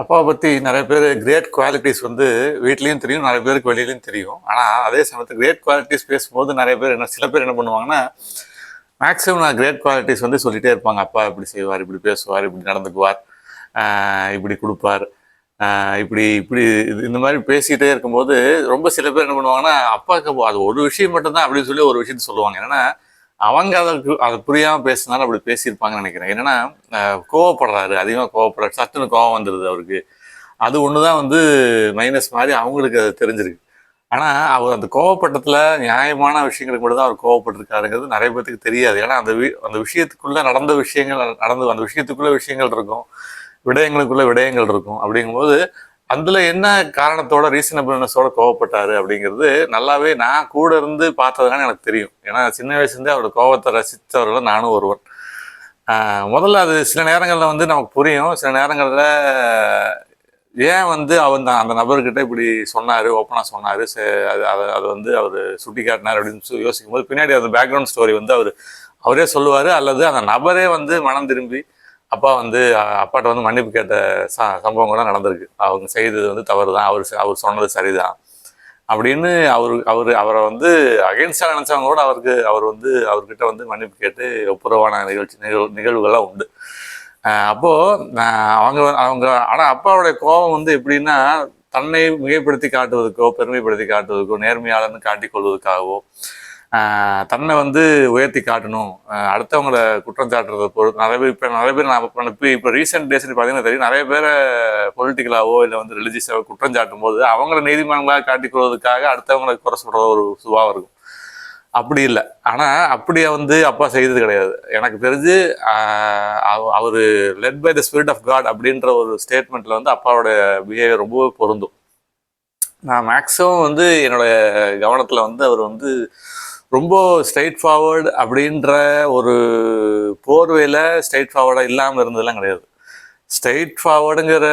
அப்பாவை பற்றி நிறைய பேர் கிரேட் குவாலிட்டிஸ் வந்து வீட்லேயும் தெரியும் நிறைய பேருக்கு வெளியிலையும் தெரியும். ஆனால் அதே சமயத்தில் கிரேட் குவாலிட்டிஸ் பேசும்போது நிறைய பேர் என்ன சில பேர் என்ன பண்ணுவாங்கன்னா மேக்ஸிமம் நான் கிரேட் குவாலிட்டிஸ் வந்து சொல்லிகிட்டே இருப்பாங்க. அப்பா இப்படி செய்வார் இப்படி பேசுவார் இப்படி நடந்துக்குவார் இப்படி கொடுப்பார் இப்படி இப்படி இது- இந்த மாதிரி பேசிக்கிட்டே இருக்கும்போது ரொம்ப சில பேர் என்ன பண்ணுவாங்கன்னா அப்பாவுக்கு அது ஒரு விஷயம் மட்டும்தான் அப்படின்னு சொல்லி ஒரு விஷயத்த சொல்லுவாங்க. என்னென்னா அவங்க அதற்கு அதை புரியாமல் பேசினாலும் அப்படி பேசியிருப்பாங்கன்னு நினைக்கிறேன். என்னன்னா கோவப்படுறாரு. அதிகமாக கோவப்படுறாரு. சட்டுன்னு கோவம் வந்துடுது அவருக்கு. அது ஒன்று தான் வந்து மைனஸ் மாதிரி அவங்களுக்கு அது தெரிஞ்சிருக்கு. ஆனால் அவர் அந்த கோவப்பட்டத்தில் நியாயமான விஷயங்களுக்கு மட்டும் தான் அவர் கோவப்பட்டிருக்காருங்கிறது நிறைய பேத்துக்கு தெரியாது. ஏன்னா அந்த வி அந்த விஷயத்துக்குள்ளே நடந்த விஷயங்கள் நடந்து அந்த விஷயத்துக்குள்ளே விஷயங்கள் இருக்கும். விடயங்களுக்குள்ளே விடயங்கள் இருக்கும். அப்படிங்கும்போது அதுல என்ன காரணத்தோட ரீசனபிள்னஸோட கோவப்பட்டாரு அப்படிங்கிறது நல்லாவே நான் கூட இருந்து பார்த்ததுனால எனக்கு தெரியும். ஏன்னா சின்ன வயசுலேருந்தே அவரோட கோவத்தை ரசித்தவர்கள் நானும் ஒருவன். முதல்ல அது சில நேரங்களில் வந்து நமக்கு புரியும். சில நேரங்களில் ஏன் வந்து அவன் அந்த நபர்கிட்ட இப்படி சொன்னார் ஓப்பனாக சொன்னார் அது அதை அது வந்து அவர் சுட்டி காட்டினார் அப்படின்னு சொல்லி யோசிக்கும் போது பின்னாடி அந்த பேக்ரவுண்ட் ஸ்டோரி வந்து அவர் அவரே சொல்லுவார் அல்லது அந்த நபரே வந்து மனம் திரும்பி அப்பா வந்து அப்பாட்ட வந்து மன்னிப்பு கேட்ட ச சம்பவம் கூட நடந்திருக்கு. அவங்க செய்தது வந்து தவறு தான் அவர் அவர் சொன்னது சரிதான். அப்படின்னு அவர் அவர் அவரை வந்து அகேன்ஸ்டாக நினச்சவங்க கூட அவருக்கு அவர் வந்து அவர்கிட்ட வந்து மன்னிப்பு கேட்டு ஒப்புரவான நிகழ்ச்சி நிகழ்வு நிகழ்வுகள்லாம் உண்டு. அப்போது அவங்க அவங்க ஆனால் அப்பாவுடைய கோபம் வந்து எப்படின்னா தன்னை மிகைப்படுத்தி காட்டுவதற்கோ பெருமைப்படுத்தி காட்டுவதற்கோ நேர்மையாளன்னு காட்டிக்கொள்வதற்காகவோ தன்னை வந்து உயர்த்தி காட்டணும். அடுத்தவங்கள குற்றம் சாட்டுறதை பொறுத்து நிறைய பேர் இப்போ நிறைய பேர் நான் இப்போ இப்போ ரீசெண்ட் டேஸ் பார்த்தீங்கன்னா தெரியும் நிறைய பேரை பொலிட்டிக்கலாவோ இல்லை வந்து ரிலிஜியஸாவோ குற்றம் சாட்டும் போது அவங்கள நீதிமன்றங்களாக காட்டிக் கொள்வதற்காக அடுத்தவங்களை குறை சொல்கிற ஒரு சுபாவம் இருக்கும். அப்படி இல்லை. ஆனால் அப்படியே வந்து அப்பா செய்தது கிடையாது. எனக்கு தெரிஞ்சு அவர் led by the spirit of God அப்படின்ற ஒரு ஸ்டேட்மெண்ட்டில் வந்து அப்பாவோட பிஹேவியர் ரொம்பவே பொருந்தும். நான் மேக்ஸிமம் வந்து என்னோட கவனத்தில் வந்து அவர் வந்து ரொம்ப ஸ்ட்ரைட் ஃபார்வர்டு அப்படின்ற ஒரு போர்வையில் ஸ்ட்ரைட் ஃபார்வர்டாக இல்லாமல் இருந்ததெல்லாம் கிடையாது. ஸ்ட்ரைட் ஃபார்வர்டுங்கிற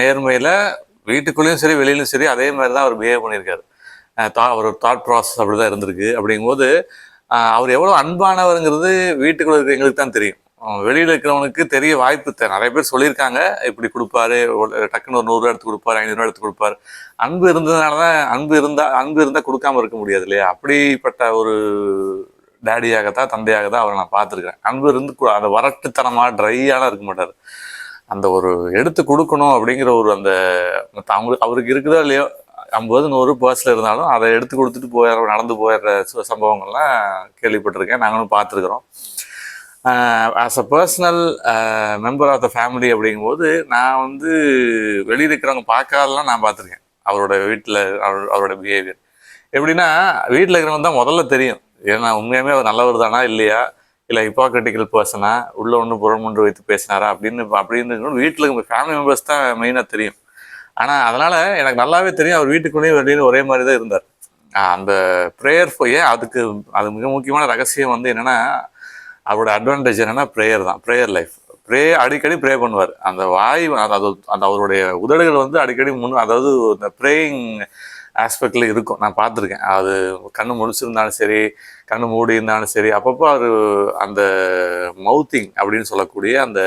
நேர்மையில் வீட்டுக்குள்ளேயும் சரி வெளியிலும் சரி அதே மாதிரி தான் அவர் பிஹேவ் பண்ணியிருக்காரு. தா அவர் தாட் ப்ராசஸ் அப்படி தான் இருந்திருக்கு. அப்படிங்கும்போது அவர் எவ்வளோ அன்பானவருங்கிறது வீட்டுக்குள்ளே இருக்க எங்களுக்கு தான் தெரியும். வெளியில் இருக்கிறவனுக்கு தெரிய வாய்ப்பு நிறைய பேர் சொல்லியிருக்காங்க. இப்படி கொடுப்பாரு டக்குன்னு ஒரு நூறுரூவா எடுத்து கொடுப்பாரு ஐநூறுரூவா எடுத்து கொடுப்பாரு. அன்பு இருந்ததுனால தான் அன்பு இருந்தால் அன்பு இருந்தால் கொடுக்காம இருக்க முடியாது இல்லையா? அப்படிப்பட்ட ஒரு டேடியாகத்தான் தந்தையாக தான் அவரை நான் பார்த்துருக்கேன் அன்பு இருந்து அந்த வரட்டுத்தனமாக ட்ரையாலாம் இருக்க மாட்டார். அந்த ஒரு எடுத்து கொடுக்கணும் அப்படிங்கிற ஒரு அந்த மற்ற அவங்களுக்கு அவருக்கு இருக்குதோ இல்லையோ ஐம்பது நூறு பர்ஸில் இருந்தாலும் அதை எடுத்து கொடுத்துட்டு போயிடுற நடந்து போயிடுற சம்பவங்கள்லாம் கேள்விப்பட்டிருக்கேன். நாங்களும் பார்த்துருக்குறோம். As a personal member of the family அப்படிங்கும்போது நான் வந்து வெளியில் இருக்கிறவங்க பார்க்காதெல்லாம் நான் பார்த்துருக்கேன். அவரோட வீட்டில் அவர் அவரோட பிஹேவியர் எப்படின்னா வீட்டில் இருக்கிறவங்க தான் முதல்ல தெரியும். ஏன்னா உண்மையாகவே அவர் நல்லவர் தானா இல்லையா? இல்லை ஹிப்போக்ரிட்டிக்கல் பர்சனா உள்ளே ஒன்று புறம் ஒன்று வைத்து பேசினாரா? அப்படின்னு அப்படின்னு வீட்டில் இருக்க ஃபேமிலி மெம்பர்ஸ் தான் மெயினாக தெரியும். ஆனால் அதனால் எனக்கு நல்லாவே தெரியும். அவர் வீட்டுக்குள்ளேயும் வெளியில ஒரே மாதிரி தான் இருந்தார். அந்த ப்ரேயர் ஏன் அதுக்கு அது மிக முக்கியமான ரகசியம் வந்து என்னென்னா அவரோட அட்வான்டேஜ் என்னன்னா ப்ரேயர் தான். ப்ரேயர் லைஃப் ப்ரே அடிக்கடி ப்ரே பண்ணுவார். அந்த வாய் அதாவது அந்த அவருடைய உதடுகள் வந்து அடிக்கடி முன் அதாவது இந்த ப்ரேயிங் ஆஸ்பெக்டில் இருக்கும். நான் பார்த்துருக்கேன். அது கண்ணு முடிச்சிருந்தாலும் சரி கண்ணு மூடி இருந்தாலும் சரி அப்பப்போ அவர் அந்த மவுத்திங் அப்படின்னு சொல்லக்கூடிய அந்த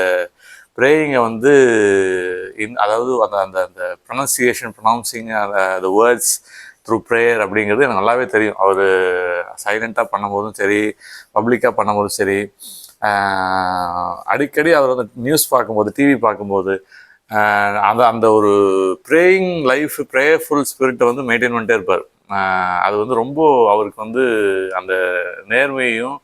ப்ரேயிங்கை வந்து இன் அதாவது அந்த அந்த அந்த ப்ரொனன்சியேஷன் ப்ரொனவுன்சிங் அந்த வேர்ட்ஸ் த்ரூ ப்ரேயர் அப்படிங்கிறது எனக்கு நல்லாவே தெரியும். அவர் சைலண்ட்டாக பண்ணும்போதும் சரி பப்ளிக்காக பண்ணும்போதும் சரி அடிக்கடி அவர் வந்து நியூஸ் பார்க்கும்போது டிவி பார்க்கும்போது அந்த அந்த ஒரு ப்ரேயிங் லைஃப் ப்ரேயர்ஃபுல் ஸ்பிரிட்டை வந்து மெயின்டைன் பண்ணிட்டே இருப்பார். அது வந்து ரொம்ப அவருக்கு வந்து அந்த நேர்மையும்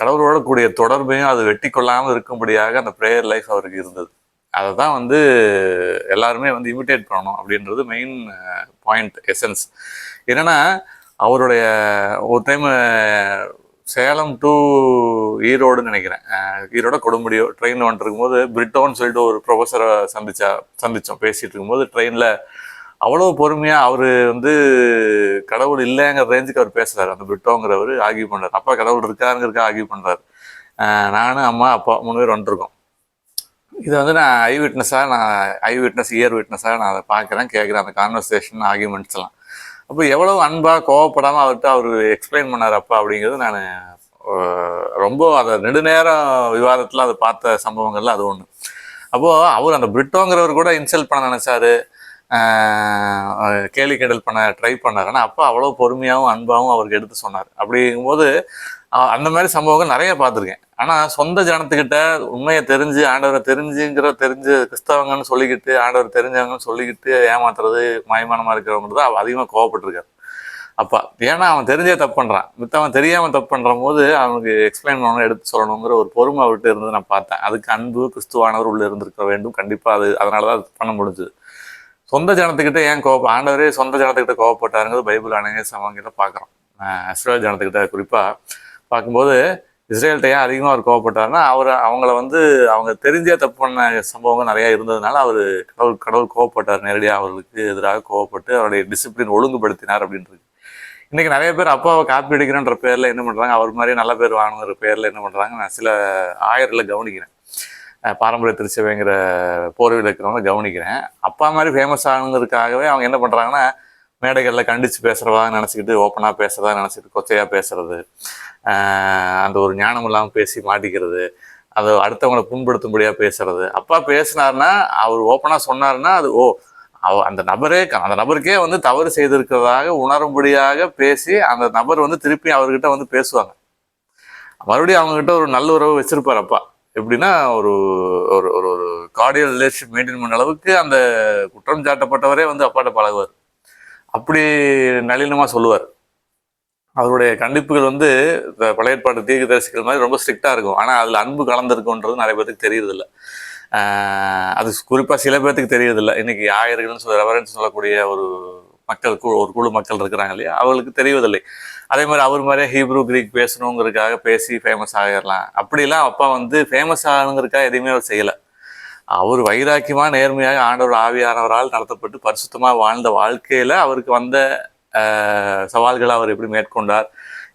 கடவுளோட கூடிய தொடர்பையும் அது வெட்டி கொள்ளாமல் இருக்கும்படியாக அந்த ப்ரேயர் லைஃப் அவருக்கு இருந்தது. அதை தான் வந்து எல்லாருமே வந்து இமிட்டேட் பண்ணணும் அப்படின்றது மெயின் பாயிண்ட் எசன்ஸ் என்னென்னா அவருடைய ஒரு டைம் சேலம் டு ஈரோடுன்னு நினைக்கிறேன். ஈரோட கொடுமுடியோ ட்ரெயினில் வந்துட்டு போது பிரிட்டோன்னு சொல்லிட்டு ஒரு ப்ரொஃபஸரை சந்திச்சா சந்தித்தோம் பேசிகிட்டு இருக்கும்போது ட்ரெயினில் அவ்வளோ பொறுமையாக அவர் வந்து கடவுள் இல்லைங்கிற ரேஞ்சுக்கு அவர் பேசுகிறார் அந்த பிரிட்டோங்கிறவர் ஆகிய பண்ணுறாரு அப்பா கடவுள் இருக்காருங்கிறதுக்கு ஆகிய பண்ணுறாரு நானும் அம்மா அப்பா மூணு பேர் வந்துருக்கோம். இதை வந்து நான் ஐ விட்னஸாக நான் ஐ விட்னஸ் இயர் விட்னஸாக நான் அதை பார்க்குறேன் கேட்குறேன் அந்த கான்வர்சேஷன் ஆர்கியூமெண்ட்ஸ் அப்போ எவ்வளவு அன்பாக கோவப்படாமல் அவர்கிட்ட அவர் எக்ஸ்பிளைன் பண்ணார் அப்பா அப்படிங்கிறது நான் ரொம்ப அதை நெடுநேரம் விவாதத்தில் அதை பார்த்த சம்பவங்கள்ல அது ஒன்று அப்போது அவர் அந்த பிரிட்டோங்கிறவர் கூட இன்சல்ட் பண்ண நினைச்சாரு. கேலி கிண்டல் பண்ண ட்ரை பண்ணார். ஆனால் அப்போ அவ்வளோ பொறுமையாகவும் அன்பாகவும் அவருக்கு எடுத்து சொன்னார். அப்படிங்கும்போது அந்த மாதிரி சம்பவங்கள் நிறைய பார்த்துருக்கேன். ஆனால் சொந்த ஜனத்துக்கிட்ட உண்மையை தெரிஞ்சு ஆண்டவரை தெரிஞ்சுங்கிற தெரிஞ்சு கிறிஸ்தவங்கன்னு சொல்லிக்கிட்டு ஆண்டவர் தெரிஞ்சவங்கன்னு சொல்லிக்கிட்டு ஏமாத்துறது மயமானமாக இருக்கிறவங்க தான் அதிகமாக கோவப்பட்டிருக்காரு. அப்பா ஏன்னா அவன் தெரிஞ்சே தப்பு பண்ணுறான் மித்தவன் தெரியாமல் தப்பு பண்ணுற போது அவனுக்கு எக்ஸ்பிளைன் பண்ணணும் எடுத்து சொல்லணுங்கிற ஒரு பொறுமை அவர்கிட்ட இருந்து நான் பார்த்தேன். அதுக்கு அன்பு கிறிஸ்துவானவர் உள்ளே இருந்திருக்க வேண்டும். கண்டிப்பாக அது அதனால தான் பண்ண முடிஞ்சுது. சொந்த ஜனத்துக்கிட்ட ஏன் கோவம் ஆண்டவரே சொந்த ஜனத்துக்கிட்ட கோவப்பட்டாருங்கிறது பைபிள் அநேக சமங்கிட்ட பார்க்குறோம். இஸ்ரேல் ஜனத்துக்கிட்ட குறிப்பாக பார்க்கும்போது இஸ்ரேல்கிட்ட ஏன் அதிகமாக அவர் கோவப்பட்டாருன்னா அவர் அவங்கள வந்து அவங்க தெரிஞ்சே தப்பு பண்ண சம்பவங்கள் நிறையா இருந்ததுனால அவர் கடவுள் கடவுள் கோவப்பட்டார். நேரடியாக அவர்களுக்கு எதிராக கோவப்பட்டு அவருடைய டிசிப்ளின் ஒழுங்குபடுத்தினார் அப்படின்றது. இன்றைக்கி நிறைய பேர் அப்பாவை காப்பி அடிக்கிறேன்ற பேரில் என்ன பண்ணுறாங்க அவர் மாதிரி நல்ல பேர் வாங்கணுங்கிற பேரில் என்ன பண்ணுறாங்க நான் சில ஆயர்ல கவனிக்கிறேன். பாரம்பரிய திருச்சபைங்கிற போர்வையில் இருக்கிறவங்க கவனிக்கிறேன். அப்பா மாதிரி ஃபேமஸ் ஆகணுங்கிறதுக்காகவே அவங்க என்ன பண்ணுறாங்கன்னா மேடைகளில் கண்டித்து பேசுறதா நினச்சிக்கிட்டு ஓப்பனாக பேசுகிறதா நினச்சிக்கிட்டு கொச்சையாக பேசுறது அந்த ஒரு ஞானம் இல்லாமல் பேசி மாட்டிக்கிறது அது அடுத்தவங்களை புண்படுத்தும்படியாக பேசுறது. அப்பா பேசினாருன்னா அவர் ஓப்பனாக சொன்னார்னா அது ஓ அவ அந்த நபரே அந்த நபருக்கே வந்து தவறு செய்திருக்கிறதாக உணரும்படியாக பேசி அந்த நபர் வந்து திருப்பி அவர்கிட்ட வந்து பேசுவாங்க. மறுபடியும் அவங்ககிட்ட ஒரு நல்ல உறவு வச்சிருப்பார் அப்பா. எப்படின்னா ஒரு ஒரு ஒரு ஒரு கார்டியல் ரிலேஷன் மெயின்டைன் பண்ண அளவுக்கு அந்த குற்றம் சாட்டப்பட்டவரே வந்து அப்பாட்ட பழகுவார். அப்படி நளினமாக சொல்லுவார். அவருடைய கண்டிப்புகள் வந்து பழைய ஏற்பாடு தீர்க்க தரிசிக்கிற மாதிரி ரொம்ப ஸ்ட்ரிக்டாக இருக்கும். ஆனால் அதில் அன்பு கலந்துருக்குன்றது நிறைய பேருக்கு தெரியறதில்ல. அது குறிப்பாக சில பேர்த்துக்கு தெரியறதில்ல. இன்னைக்கு ஆயர்கள்னு சொல்ல ரெவரன்ஸ் சொல்லக்கூடிய ஒரு மக்கள் கு- ஒரு குழு மக்கள் இருக்கிறாங்க இல்லையா? அவர்களுக்கு தெரிவதில்லை. அதே மாதிரி அவர் மாதிரியே ஹீப்ரூ கிரீக் பேசணுங்கிறதுக்காக பேசி ஃபேமஸ் ஆகிடலாம் அப்படிலாம் அப்பா வந்து ஃபேமஸ் ஆகணுங்கிறதுக்காக எதையுமே அவர் செய்யலை. அவர் வைராக்கியமாக நேர்மையாக ஆண்டவர் ஆவியானவரால் நடத்தப்பட்டு பரிசுத்தமாக வாழ்ந்த வாழ்க்கையில் அவருக்கு வந்த சவால்களை அவர் எப்படி மேற்கொண்டார்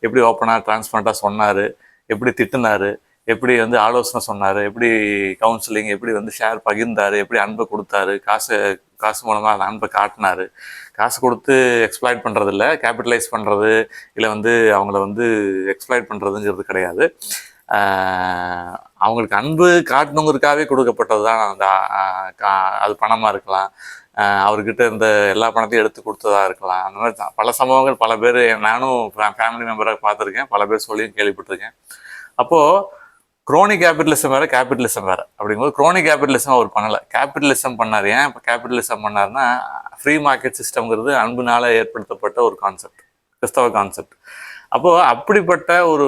எப்படி ஓப்பனாக டிரான்ஸ்பரண்ட்டாக சொன்னார் எப்படி திட்டினார் எப்படி வந்து ஆலோசனை சொன்னார் எப்படி கவுன்சிலிங் எப்படி வந்து ஷேர் பகிர்ந்தார் எப்படி அன்பை கொடுத்தாரு காசு காசு மூலமாக அந்த அன்பை காட்டினார். காசு கொடுத்து எக்ஸ்ப்ளாய்ட் பண்ணுறதில்ல கேபிட்டலைஸ் பண்ணுறது இல்லை வந்து அவங்கள வந்து எக்ஸ்ப்ளாய்ட் பண்ணுறதுங்கிறது கிடையாது. அவங்களுக்கு அன்பு காட்டணுங்கிறதுக்காகவே கொடுக்கப்பட்டது தான் அந்த கா- அது பணமாக இருக்கலாம். அவர்கிட்ட இருந்த எல்லா பணத்தையும் எடுத்து கொடுத்ததாக இருக்கலாம். அந்த மாதிரி பல சம்பவங்கள் பல பேர் நானும் ஃபேமிலி மெம்பராக பார்த்துருக்கேன். பல பேர் சொல்லியும் கேள்விப்பட்டிருக்கேன். அப்போது குரோனி கேபிட்டலிசம் வேறு கேபிட்டலிசம் வேறு. அப்படிங்கும்போது குரோனி கேபிட்டலிசம் அவர் பண்ணலை. கேபிட்டலிசம் பண்ணார். ஏன் இப்போ கேபிட்டலிசம் பண்ணார்னா ஃப்ரீ மார்க்கெட் சிஸ்டம்ங்கிறது அன்புனால ஏற்படுத்தப்பட்ட ஒரு கான்செப்ட் கிறிஸ்தவ கான்செப்ட் அப்போ அப்படிப்பட்ட ஒரு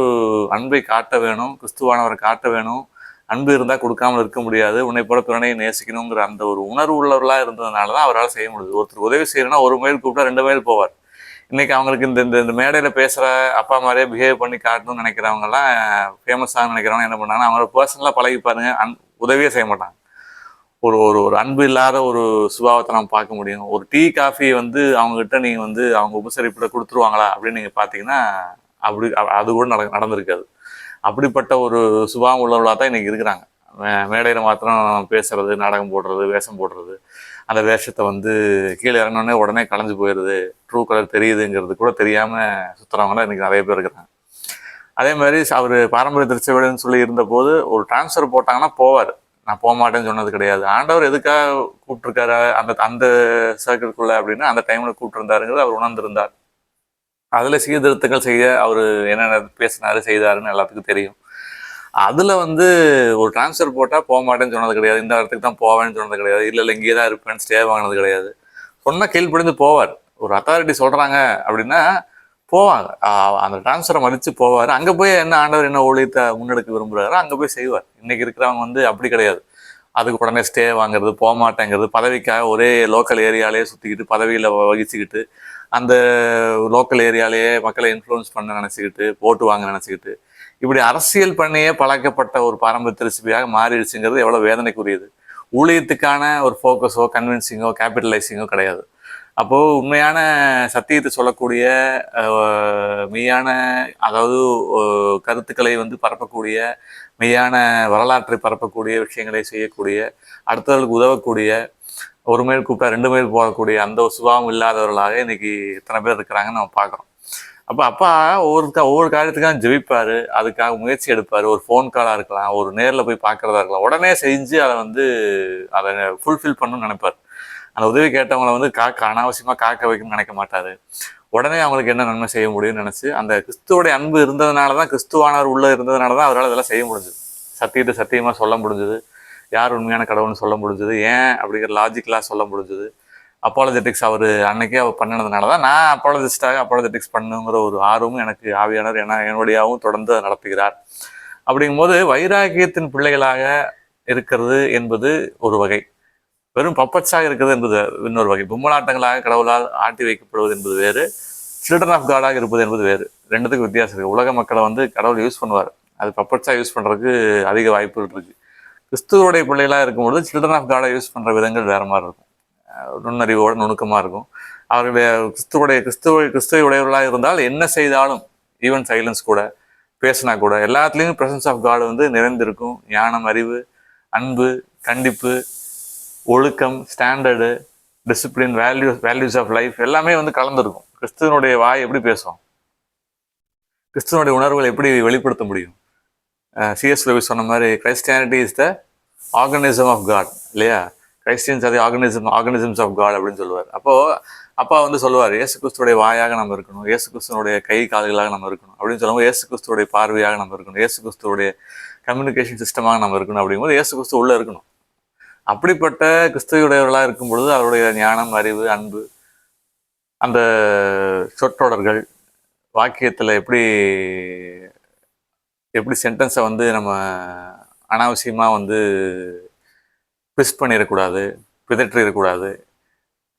அன்பை காட்ட வேணும் கிறிஸ்துவானவரை காட்ட வேணும். அன்பு இருந்தால் கொடுக்காமல் இருக்க முடியாது. உன்னை போல பிறனையை நேசிக்கணுங்கிற அந்த ஒரு உணர்வு உள்ளவர்களாக இருந்ததுனால தான் அவரால் செய்ய முடியுது ஒருத்தர் உதவி செய்யணும்னா ஒரு மைல் கூப்பிட்டா ரெண்டு மைல் போவார். இன்னைக்கு அவங்களுக்கு இந்த இந்த இந்த மேடையில் பேசுகிற அப்பா மாதிரியே பிஹேவ் பண்ணி காட்டணும்னு நினைக்கிறவங்கலாம் ஃபேமஸாக நினைக்கிறவங்க என்ன பண்ணாங்கன்னா அவங்கள பர்சனலாக பழகி பாருங்க. அன் உதவியே செய்ய மாட்டாங்க. ஒரு ஒரு ஒரு அன்பு இல்லாத ஒரு சுபாவத்தை நம்ம பார்க்க முடியும். ஒரு டீ காஃபி வந்து அவங்ககிட்ட நீங்கள் வந்து அவங்க உபசரிப்பில் கொடுத்துருவாங்களா அப்படின்னு நீங்கள் பார்த்தீங்கன்னா அப்படி அது கூட நட நடந்திருக்காது. அப்படிப்பட்ட ஒரு சுபாவம் உள்ளவர்களாக தான் இன்றைக்கி இருக்கிறாங்க. மேடையில் மாத்திரம் பேசுறது நாடகம் போடுறது வேஷம் போடுறது அந்த வேஷத்தை வந்து கீழே இறங்கினோடனே உடனே கலைஞ்சு போயிடுது. ட்ரூ கலர் தெரியுதுங்கிறது கூட தெரியாமல் சுற்றுறவங்களாம் இன்னைக்கு நிறைய பேர் இருக்கிறாங்க. அதே மாதிரி அவர் பாரம்பரிய திருச்சபைன்னு சொல்லி இருந்தபோது ஒரு டிரான்ஸ்ஃபர் போட்டாங்கன்னா போவார். நான் போக மாட்டேன்னு சொன்னது கிடையாது. ஆண்டவர் எதுக்காக கூப்பிட்டுருக்காரு? அந்த அந்த சர்க்கிள்குள்ளே அப்படின்னா அந்த டைமில் கூப்பிட்டுருந்தாருங்கிறது அவர் உணர்ந்திருந்தார். அதில் சீர்திருத்தங்கள் செய்ய அவர் என்னென்ன பேசினார் செய்தாருன்னு எல்லாத்துக்கும் தெரியும். அதில் வந்து ஒரு ட்ரான்ஸ்ஃபர் போட்டால் போக மாட்டேன்னு சொன்னது கிடையாது. இந்த இடத்துக்கு தான் போவேன்னு சொன்னது கிடையாது. இல்லை இல்லை இங்கே தான் இருப்பேன்னு ஸ்டே வாங்கினது கிடையாது. சொன்னால் கீழ்ப்படிந்து போவார். ஒரு அத்தாரிட்டி சொல்கிறாங்க அப்படின்னா போவாங்க. அந்த ட்ரான்ஸ்ஃபரை மதித்து போவார். அங்கே போய் என்ன ஆண்டவர் என்ன ஊழியத்தை முன்னெடுக்க விரும்புகிறாரோ அங்கே போய் செய்வார். இன்றைக்கி இருக்கிறவங்க வந்து அப்படி கிடையாது. அதுக்கு உடனே ஸ்டே வாங்குறது போக மாட்டேங்கிறது பதவிக்காக ஒரே லோக்கல் ஏரியாலேயே சுற்றிக்கிட்டு பதவியில் வகிச்சுக்கிட்டு அந்த லோக்கல் ஏரியாலேயே மக்களை இன்ஃப்ளூயன்ஸ் பண்ண நினச்சிக்கிட்டு ஓட்டு வாங்க நினச்சிக்கிட்டு இப்படி அரசியல் பண்ணியே பழக்கப்பட்ட ஒரு பாரம்பரிய திருச்சியாக மாறிடுச்சுங்கிறது எவ்வளோ வேதனைக்குரியது. ஊழியத்துக்கான ஒரு ஃபோக்கஸோ கன்வின்சிங்கோ கேபிட்டலைசிங்கோ கிடையாது. அப்போது உண்மையான சத்தியத்தை சொல்லக்கூடிய மெய்யான அதாவது கருத்துக்களை வந்து பரப்பக்கூடிய மெய்யான வரலாற்றை பரப்பக்கூடிய விஷயங்களை செய்யக்கூடிய அடுத்தவர்களுக்கு உதவக்கூடிய ஒரு மைல் கூப்பிட்டா ரெண்டு மைல் போகக்கூடிய அந்த ஒரு சுபாவம் இல்லாதவர்களாக இன்னைக்கு இத்தனை பேர் இருக்கிறாங்கன்னு நம்ம பார்க்குறோம். அப்போ அப்பா ஒவ்வொரு ஒவ்வொரு காரியத்துக்காக ஜெபிப்பார் அதுக்காக முயற்சி எடுப்பார். ஒரு ஃபோன் காலாக இருக்கலாம் ஒரு நேரில் போய் பார்க்குறதா இருக்கலாம். உடனே செஞ்சு அதை வந்து அதை ஃபுல்ஃபில் பண்ணணும்னு நினைப்பார். அந்த உதவி கேட்டவங்களை வந்து காக்க அனாவசியமாக காக்க வைக்கணும்னு நினைக்க மாட்டாரு. உடனே அவங்களுக்கு என்ன நன்மை செய்ய முடியும்னு நினச்சி அந்த கிறிஸ்துவோடைய அன்பு இருந்ததுனால தான் கிறிஸ்துவானவர் உள்ளே இருந்ததுனால தான் அவரால் இதெல்லாம் செய்ய முடிஞ்சுது. சத்தியத்தை சத்தியமாக சொல்ல முடிஞ்சுது. யார் உண்மையான கடவுள்னு சொல்ல முடிஞ்சுது? ஏன் அப்படிங்கிற லாஜிக்கலாக சொல்ல முடிஞ்சுது. அப்பாலஜெட்டிக்ஸ் அவர் அன்னைக்கே அவர் பண்ணினதுனால தான் நான் அப்பாலஜிஸ்டாக அப்பாலஜெட்டிக்ஸ் பண்ணுங்கிற ஒரு ஆர்வமும் எனக்கு ஆவியானவர் என என்னுடையாவும் தொடர்ந்து நடத்துகிறார். அப்படிங்கும்போது வைராகியத்தின் பிள்ளைகளாக இருக்கிறது என்பது ஒரு வகை. வெறும் பப்பட்ஸாக இருக்கிறது என்பது இன்னொரு வகை. பொம்மலாட்டங்களாக கடவுளால் ஆட்டி வைக்கப்படுவது என்பது வேறு சில்ட்ரன் ஆஃப் காடாக இருப்பது என்பது வேறு. ரெண்டுத்துக்கும் வித்தியாசம் இருக்குது உலக மக்களை வந்து கடவுள் யூஸ் பண்ணுவார். அது பப்பட்ஸாக யூஸ் பண்ணுறதுக்கு அதிக வாய்ப்புகள் இருக்குது கிறிஸ்துவோடைய பிள்ளைகளாக இருக்கும்போது சில்ட்ரன் ஆஃப் காடை யூஸ் பண்ணுற விதங்கள் வேறு மாதிரி இருக்கும். நுண்ணறிவோடு நுண்ணறிவோட நுணுக்கமாக இருக்கும். அவருடைய கிறிஸ்துவோடைய கிறிஸ்துவ கிறிஸ்துவ உடையவர்களாக இருந்தால் என்ன செய்தாலும் ஈவன் சைலன்ஸ் கூட பேசினா கூட எல்லாத்துலேயும் ப்ரெசன்ஸ் ஆஃப் காட் வந்து நிறைந்திருக்கும். ஞானம் அறிவு அன்பு கண்டிப்பு ஒழுக்கம் standard discipline values values of life எல்லாமே வந்து கலந்துருக்கும். கிறிஸ்துவனுடைய வாய் எப்படி பேசும்? கிறிஸ்துவனுடைய உணர்வுகளை எப்படி வெளிப்படுத்த முடியும்? சிஎஸ் ரவி சொன்ன மாதிரி Christianity is the organism of God இல்லையா? கிறிஸ்டியன்ஸ் அது ஆர்கனிசம் ஆர்கனிசம்ஸ் ஆஃப் காட் அப்படின்னு சொல்லுவார். அப்போது அப்பா வந்து சொல்லுவார் இயேசு கிறிஸ்துடைய வாயாக நம்ம இருக்கணும். இயேசு கிறிஸ்துவனுடைய கை கால்களாக நம்ம இருக்கணும். அப்படின்னு சொல்லும்போது இயேசு கிறிஸ்துடைய பார்வையாக நம்ம இருக்கணும். இயேசு கிறிஸ்துவோடைய கம்யூனிகேஷன் சிஸ்டமாக நம்ம இருக்கணும். அப்படிங்கும்போது இயேசு கிறிஸ்து உள்ளே இருக்கணும். அப்படிப்பட்ட கிறிஸ்துவையுடையவர்களாக இருக்கும் பொழுது அவருடைய ஞானம் அறிவு அன்பு அந்த சொற்றொடர்கள் வாக்கியத்தில் எப்படி எப்படி சென்டென்ஸை வந்து நம்ம அனாவசியமாக வந்து ட்விஸ்ட் பண்ணிடக்கூடாது பிதற்றிடக்கூடாது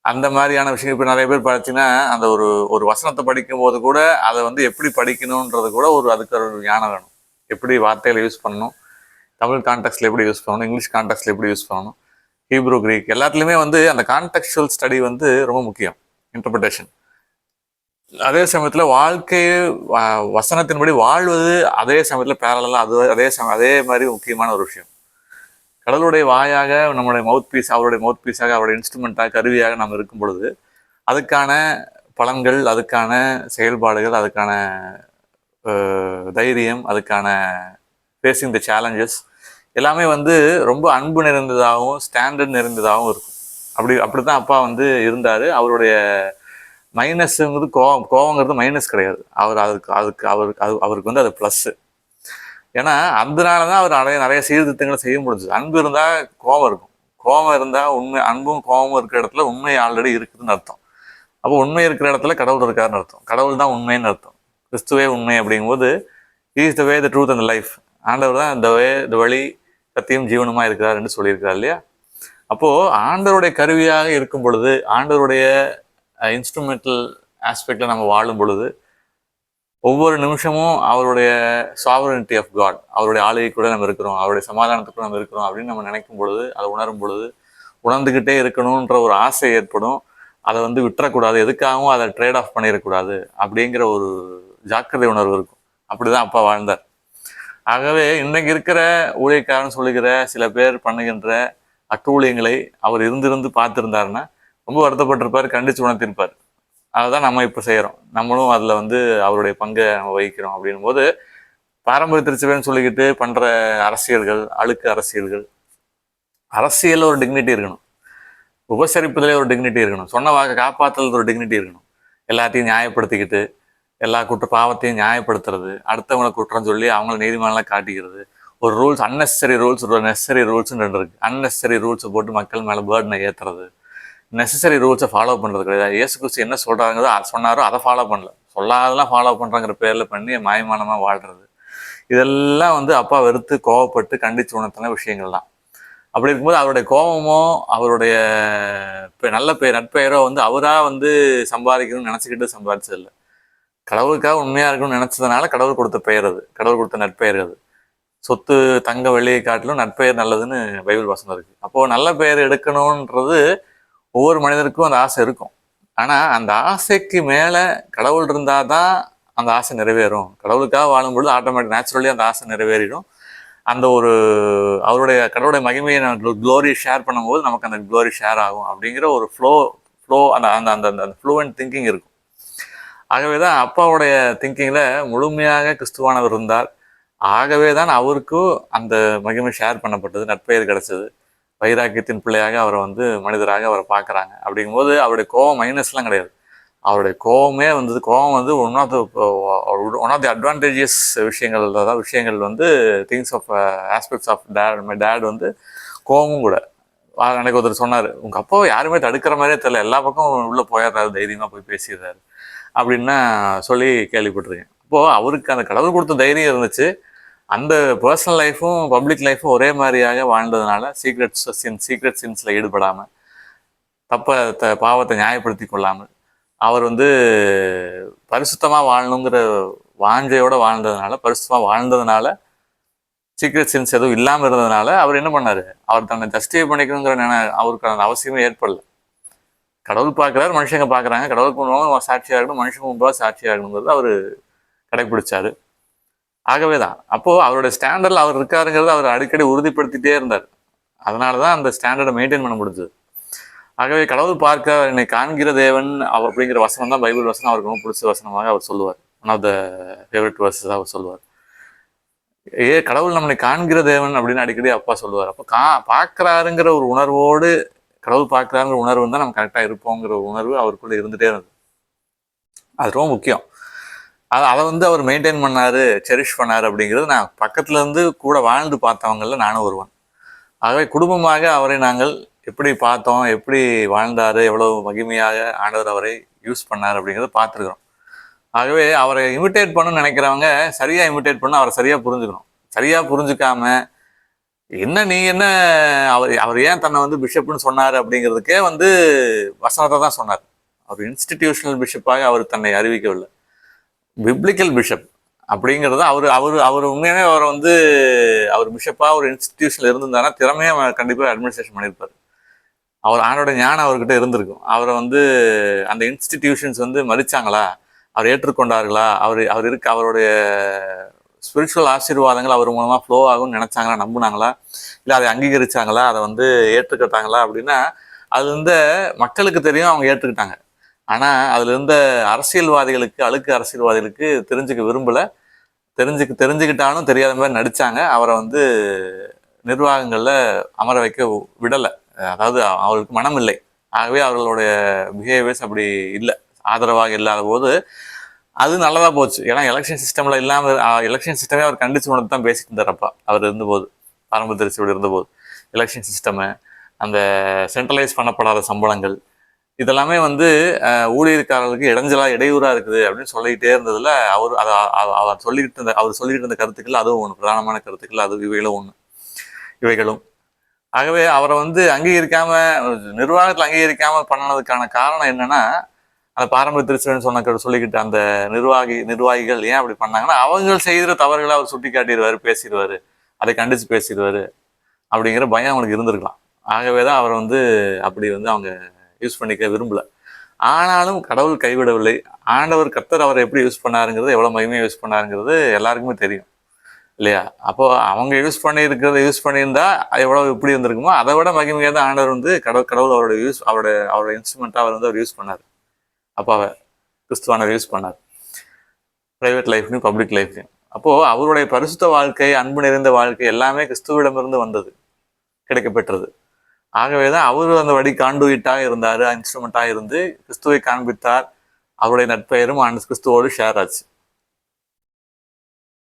அந்த மாதிரியான விஷயம் இப்போ நிறைய பேர் பார்த்தீங்கன்னா அந்த ஒரு ஒரு வசனத்தை படிக்கும்போது கூட அதை வந்து எப்படி படிக்கணுன்றது கூட ஒரு அதுக்கு ஒரு ஞானம் வேணும். எப்படி வார்த்தைகளை யூஸ் பண்ணணும் தமிழ் கான்டெக்ட்ல எப்படி யூஸ் பண்ணணும் இங்கிலீஷ் கான்டெக்ட்ல எப்படி யூஸ் பண்ணணும் ஹீப்ரூ கிரீக் எல்லாத்துலேயுமே வந்து அந்த கான்டெக்சுவல் ஸ்டடி வந்து ரொம்ப முக்கியம் இன்டர்பிரிட்டேஷன் அதே சமயத்தில் வாழ்க்கையை வ- வசனத்தின்படி வாழ்வது அதே சமயத்தில் பேரலாம் அது அதே சம அதே மாதிரி முக்கியமான ஒரு விஷயம். கடவுளுடைய வாயாக நம்மளுடைய மவுத் பீஸ் அவருடைய மவுத் பீஸாக அவருடைய இன்ஸ்ட்ருமெண்ட்டாக கருவியாக நாம் இருக்கும் பொழுது அதுக்கான பலன்கள் அதுக்கான செயல்பாடுகள் அதுக்கான தைரியம் அதுக்கான ஃபேஸிங் த சேலஞ்சஸ் எல்லாமே வந்து ரொம்ப அன்பு நிறைந்ததாகவும் ஸ்டாண்டர்ட் நிறைந்ததாகவும் இருக்கும். அப்படி அப்படி தான் அப்பா வந்து இருந்தார். அவருடைய மைனஸுங்கிறது கோவம் கோவங்கிறது மைனஸ் கிடையாது. அவர் அதுக்கு அதுக்கு அவருக்கு அது அவருக்கு வந்து அது ப்ளஸ்ஸு ஏன்னா அதனால தான் அவர் நிறைய நிறைய சீர்திருத்தங்களை செய்ய முடிஞ்சது. அன்பு இருந்தால் கோபம் இருக்கும். கோபம் இருந்தால் உண்மை அன்பும் கோபமும் இருக்கிற இடத்துல உண்மை ஆல்ரெடி இருக்குதுன்னு அர்த்தம். அப்போ உண்மை இருக்கிற இடத்துல கடவுள் இருக்காருன்னு அர்த்தம். கடவுள் தான் உண்மைன்னு அர்த்தம். கிறிஸ்துவே உண்மை அப்படிங்கும்போது is the way the truth and life ஆண்டவர் தான் இந்த வே த வழி சத்தியம் ஜீவனமாக இருக்கிறார் என்று சொல்லியிருக்கிறார் இல்லையா? அப்போது ஆண்டவருடைய கருவியாக இருக்கும் பொழுது ஆண்டவருடைய இன்ஸ்ட்ருமெண்டல் ஆஸ்பெக்டில் நம்ம வாழும் பொழுது ஒவ்வொரு நிமிஷமும் அவருடைய சாவரனிட்டி ஆஃப் காட் அவருடைய ஆளுகை கூட நம்ம இருக்கிறோம் அவருடைய சமாதானத்துக்குள்ள நம்ம இருக்கிறோம் அப்படின்னு நம்ம நினைக்கும் பொழுது அதை உணரும் பொழுது உணர்ந்துக்கிட்டே இருக்கணுன்ற ஒரு ஆசை ஏற்படும். அதை வந்து விட்டுறக்கூடாது. எதுக்காகவும் அதை ட்ரேட் ஆஃப் பண்ணிடக்கூடாது. அப்படிங்கிற ஒரு ஜாக்கிரதை உணர்வு இருக்கும். அப்படிதான் அப்பா வாழ்ந்தார். ஆகவே இன்னைக்கு இருக்கிற ஊழியக்காரன் சொல்லுகிற சில பேர் பண்ணுகின்ற அட்டூழியங்களை அவர் இருந்திருந்து பார்த்துருந்தாருன்னா ரொம்ப வருத்தப்பட்டிருப்பார் கண்டிச்சு உணர்த்திருப்பார். அதுதான் நம்ம இப்போ செய்கிறோம் நம்மளும் அதில் வந்து அவருடைய பங்கை நம்ம வகிக்கிறோம் அப்படின்னும் போது பாரம்பரிய திருச்சபைன்னு சொல்லிக்கிட்டு பண்ணுற அரசியல்கள் அழுக்கு அரசியல்கள் அரசியலில் ஒரு டிக்னிட்டி இருக்கணும். உபசரிப்பதிலே ஒரு டிக்னிட்டி இருக்கணும். சொன்ன வாக்கை காப்பாற்றுறது ஒரு டிக்னிட்டி இருக்கணும். எல்லாத்தையும் நியாயப்படுத்திக்கிட்டு எல்லா குற்ற பாவத்தையும் நியாயப்படுத்துறது அடுத்தவங்களை குற்றம் சொல்லி அவங்கள நீதிமன்றம் காட்டிக்கிறது. ஒரு ரூல்ஸ் அன்னெசரி ரூல்ஸ் ஒரு நெசசரி ரூல்ஸ்னு ரெண்டு இருக்குது அன்னெசரி ரூல்ஸை போட்டு மக்கள் மேலே பேர்டனை ஏற்றுறது நெசசரி ரூல்ஸை ஃபாலோ பண்ணுறது கிடையாது. இயேசு கிறிஸ்து என்ன சொல்கிறாங்களோ அதை சொன்னாரோ அதை ஃபாலோ பண்ணல. சொல்லாதெல்லாம் ஃபாலோ பண்ணுறங்கிற பேரில் பண்ணி மாயமானமாக வாழ்கிறது இதெல்லாம் வந்து அப்பா வெறுத்து கோவப்பட்டு கண்டிச்சு உணர்த்தின விஷயங்கள் தான். அப்படி இருக்கும்போது அவருடைய கோபமோ அவருடைய நல்ல பெயர் நட்பெயரோ வந்து அவராக வந்து சம்பாதிக்கணும்னு நினச்சிக்கிட்டு சம்பாதிச்சதில்லை. கடவுளுக்காக உண்மையாக இருக்கணும்னு நினச்சதுனால கடவுள் கொடுத்த பெயர் அது. கடவுள் கொடுத்த நட்பெயர் அது. சொத்து தங்க வெள்ளியை காட்டிலும் நட்பெயர் நல்லதுன்னு பைபிள் வசனம் இருக்குது அப்போது நல்ல பெயர் எடுக்கணுன்றது ஒவ்வொரு மனிதருக்கும் அந்த ஆசை இருக்கும். ஆனால் அந்த ஆசைக்கு மேலே கடவுள் இருந்தால் தான் அந்த ஆசை நிறைவேறும். கடவுளுக்காக வாழும்பொழுது ஆட்டோமேட்டிக் நேச்சுரலி அந்த ஆசை நிறைவேறிடும். அந்த ஒரு அவருடைய கடவுளுடைய மகிமையை க்ளோரி ஷேர் பண்ணும்போது நமக்கு அந்த க்ளோரி ஷேர் ஆகும் அப்படிங்கிற ஒரு ஃப்ளோ ஃப்ளோ அந்த அந்த அந்த அந்த ஃப்ளூவன்ட் திங்கிங் இருக்கும். ஆகவே தான் அப்பாவுடைய திங்கிங்கில் முழுமையாக கிறிஸ்துவானவர் இருந்தார். ஆகவே தான் அவருக்கும் அந்த மகிமை ஷேர் பண்ணப்பட்டது நட்பெயர் கிடைச்சது. வைராக்கியத்தின் பிள்ளையாக அவரை வந்து மனிதராக அவரை பார்க்குறாங்க. அப்படிங்கும்போது அவருடைய கோவம் மைனஸ்லாம் கிடையாது. அவருடைய கோவமே வந்தது கோவம் வந்து one of the one of the advantages விஷயங்கள் தான் விஷயங்கள் வந்து things of aspects of dad my dad வந்து கோவமும் கூட. வா- அன்னைக்கு ஒருத்தர் சொன்னார் உங்கள் அப்பாவை யாருமே தடுக்கிற மாதிரியே தெரியல. எல்லா பக்கம் உள்ளே போயிடுறாரு தைரியமாக போய் பேசிடுறாரு. அப்படின்னு சொல்லி கேள்விப்பட்டிருக்கேன். அப்போது அவருக்கு அந்த கடவுள் கொடுத்த தைரியம் இருந்துச்சு. அந்த பர்சனல் லைஃப்பும் பப்ளிக் லைஃப்பும் ஒரே மாதிரியாக வாழ்ந்ததுனால சீக்ரெட் சின் சீக்ரெட் சின்ஸில் ஈடுபடாமல் தப்பை த பாவத்தை நியாயப்படுத்தி கொள்ளாமல் அவர் வந்து பரிசுத்தமாக வாழணுங்கிற வாஞ்சையோடு வாழ்ந்ததுனால பரிசுத்தமாக வாழ்ந்ததுனால சீக்ரெட் சின்ஸ் எதுவும் இல்லாமல் இருந்ததுனால அவர் என்ன பண்ணாரு? அவர் தன்னை ஜஸ்டிஃபை பண்ணிக்கணுங்கிற அவருக்கான அவசியமே ஏற்படல. கடவுள் பார்க்குறாரு மனுஷங்க பார்க்குறாங்க. கடவுளுக்கு முன்பாக சாட்சியாக இருக்கணும் மனுஷங்க முன்பாக சாட்சியாக இருக்கணுங்கிறது அவர் கடைப்பிடிச்சார். ஆகவே தான். அப்போது அவரோட ஸ்டாண்டர்டில் அவர் இருக்காருங்கிறத அவர் அடிக்கடி உறுதிப்படுத்திட்டே இருந்தார். அதனால தான் அந்த ஸ்டாண்டர்டை மெயின்டைன் பண்ண முடிஞ்சது. ஆகவே கடவுள் பார்க்க என்னை காண்கிற தேவன் அவர் அப்படிங்கிற வசனம் தான் பைபிள் வசனம். அவருக்கு ரொம்ப பிடிச்ச வசனமாக அவர் சொல்லுவார். One of the favourite verses அவர் சொல்லுவார். ஏ கடவுள் நம்மளை காண்கிற தேவன் அப்படின்னு அடிக்கடி அப்பா சொல்லுவார். அப்போ கா பார்க்குறாருங்கிற ஒரு உணர்வோடு கடவுள் பார்க்குறாங்கிற உணர்வு தான் நம்ம கரெக்டாக இருப்போங்கிற உணர்வு அவருக்குள்ளே இருந்துகிட்டே இருந்தது அது ரொம்ப முக்கியம். அதை அதை வந்து அவர் மெயின்டைன் பண்ணார் செரிஷ் பண்ணாரு அப்படிங்கிறது நான் பக்கத்தில் இருந்து கூட வாழ்ந்து பார்த்தவங்களில் நானும் ஒருவன். ஆகவே குடும்பமாக அவரை நாங்கள் எப்படி பார்த்தோம் எப்படி வாழ்ந்தார் எவ்வளோ மகிமையாக ஆண்டவர் அவரை யூஸ் பண்ணார் அப்படிங்கிறத பார்த்துருக்குறோம். ஆகவே அவரை இமிட்டேட் பண்ணணும்னு நினைக்கிறவங்க சரியாக இமிட்டேட் பண்ண அவரை சரியாக புரிஞ்சுக்கணும். சரியாக புரிஞ்சுக்காம என்ன நீ என்ன அவர் அவர் ஏன் தன்னை வந்து பிஷப்னு சொன்னார் அப்படிங்கிறதுக்கே வந்து வசனத்தை தான் சொன்னார். அவர் இன்ஸ்டிடியூஷனல் பிஷப்பாக அவர் தன்னை அறிவிக்கவில்லை. பிப்ளிக்கல் பிஷப் அப்படிங்கிறது அவர் அவர் அவர் உண்மையாகவே அவரை வந்து அவர் பிஷப்பாக ஒரு இன்ஸ்டிடியூஷனில் இருந்திருந்தாருன்னா திறமையாக கண்டிப்பாக அட்மினிஸ்ட்ரேஷன் பண்ணியிருப்பார். அவர் ஆனோட ஞானம் அவர்கிட்ட இருந்திருக்கும். அவரை வந்து அந்த இன்ஸ்டிடியூஷன்ஸ் வந்து மதித்தாங்களா அவர் ஏற்றுக்கொண்டார்களா? அவர் அவர் இருக்க அவருடைய ஸ்பிரிச்சுவல் ஆசீர்வாதங்கள் அவர் மூலமாக ஃப்ளோ ஆகும்னு நினச்சாங்களா? நம்புனாங்களா? இல்லை அதை அங்கீகரிச்சாங்களா? அதை வந்து ஏற்றுக்கிட்டாங்களா அப்படின்னா அது வந்து மக்களுக்கு தெரியும் அவங்க ஏற்றுக்கிட்டாங்க ஆனால் அதில் இருந்த அரசியல்வாதிகளுக்கு அழுக்கு அரசியல்வாதிகளுக்கு தெரிஞ்சுக்க விரும்பல. தெரிஞ்சுக்க தெரிஞ்சுக்கிட்டாலும் தெரியாத மாதிரி நடிச்சாங்க. அவரை வந்து நிர்வாகங்களில் அமர வைக்க விடலை. அதாவது அவருக்கு மனம் இல்லை ஆகவே அவர்களுடைய பிஹேவியர்ஸ் அப்படி இல்லை. ஆதரவாக இல்லாத போது அது நல்லதா போச்சு. ஏன்னா எலெக்ஷன் சிஸ்டம்ல இல்லாம எலெக்ஷன் சிஸ்டமே அவர் கண்டிச்சு கொண்டு தான் பேசிட்டு இருந்தாரப்பா அவர் இருந்தபோது ஆரம்ப திருச்சியோடு இருந்தபோது. எலெக்ஷன் சிஸ்டமு அந்த சென்ட்ரலைஸ் பண்ணப்படாத சம்பளங்கள் இதெல்லாமே வந்து ஊழியர்காரர்களுக்கு இடைஞ்சலா இடையூறா இருக்குது அப்படின்னு சொல்லிக்கிட்டே இருந்ததுல அவர் அதை அவர் சொல்லிக்கிட்டு இருந்த அவர் சொல்லிக்கிட்டு இருந்த கருத்துக்கள் அதுவும் ஒன்று பிரதானமான கருத்துக்கள் அது இவைகளும் ஒன்று இவைகளும். ஆகவே அவரை வந்து அங்கீகரிக்காம நிர்வாகத்தில் அங்கீகரிக்காம பண்ணனதுக்கான காரணம் என்னன்னா அந்த பாரம்பரிய திருச்சபைன்னு சொன்ன சொல்லிக்கிட்டு அந்த நிர்வாகி நிர்வாகிகள் ஏன் அப்படி பண்ணாங்கன்னா அவங்க செய்கிற தவறுகளை அவர் சுட்டி காட்டிடுவார் பேசிடுவாரு. அதை கண்டித்து பேசிடுவார் அப்படிங்கிற பயம் அவனுக்கு இருந்திருக்கலாம். ஆகவே தான் அவரை வந்து அப்படி வந்து அவங்க யூஸ் பண்ணிக்க விரும்பல. ஆனாலும் கடவுள் கைவிடவில்லை. ஆண்டவர் கர்த்தர் அவரை எப்படி யூஸ் பண்ணாருங்கிறது எவ்வளோ மகிமையாக யூஸ் பண்ணாருங்கிறது எல்லாருக்குமே தெரியும். இல்லையா? அப்போது அவங்க யூஸ் பண்ணியிருக்கிறத யூஸ் பண்ணியிருந்தா அது எவ்வளோ எப்படி இருந்திருக்குமோ அதை விட மகிமையாக தான் ஆண்டவர் வந்து கடவுள் கடவுள் அவரோட யூஸ் அவரோட அவரோட இன்ஸ்ட்ருமெண்ட்டாக அவர் வந்து அவர் யூஸ் பண்ணார். அப்பாவை கிறிஸ்துவானவர் யூஸ் பண்ணார். ப்ரைவேட் லைஃப்லையும் பப்ளிக் லைஃப்லையும் அப்போது அவருடைய பரிசுத்த வாழ்க்கை அன்பு நிறைந்த வாழ்க்கை எல்லாமே கிறிஸ்துவிடமிருந்து வந்தது கிடைக்கப்பெற்றது. ஆகவே தான் அவர் அந்த வழி காண்டுயிட்டாக இருந்தார் இன்ஸ்ட்ருமெண்ட்டாக இருந்து கிறிஸ்துவை காண்பித்தார். அவருடைய நட்பெயரும் அந்த கிறிஸ்துவோடு ஷேர் ஆச்சு.